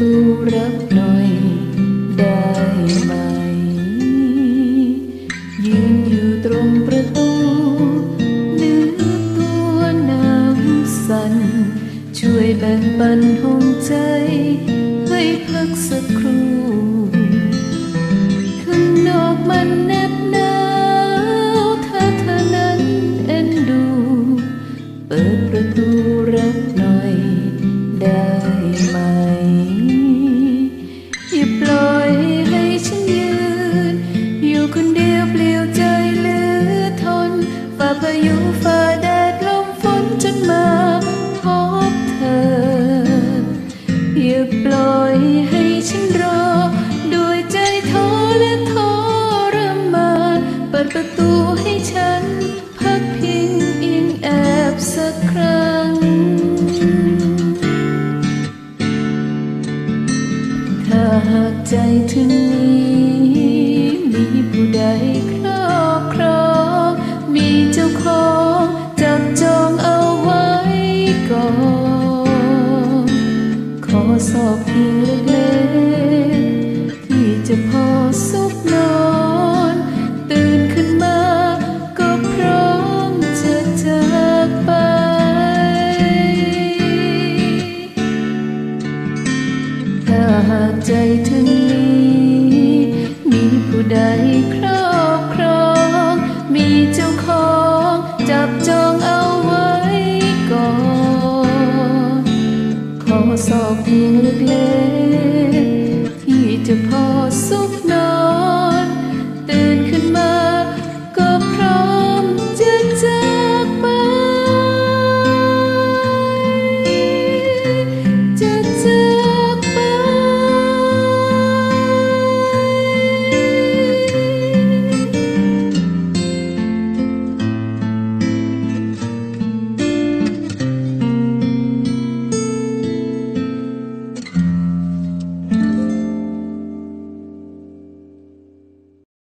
ตูรับหน่อยได้ไหม ยืนอยู่ตรงประตูเนื้อตัวหนาวสั่น ช่วยแบ่งปันห้องใจ ให้พักสักครู่ข้างนอกมันแนบหนาวถ้าเธอนั้นเอ็นดู เปิดประตูรับหน่อย หากใจถึงนี้มีผู้ใดครอบครองมีเจ้าของจับจองเอาไว้ก่อนขอสอบเพียงเล็กๆที่จะพอสุข sok lubię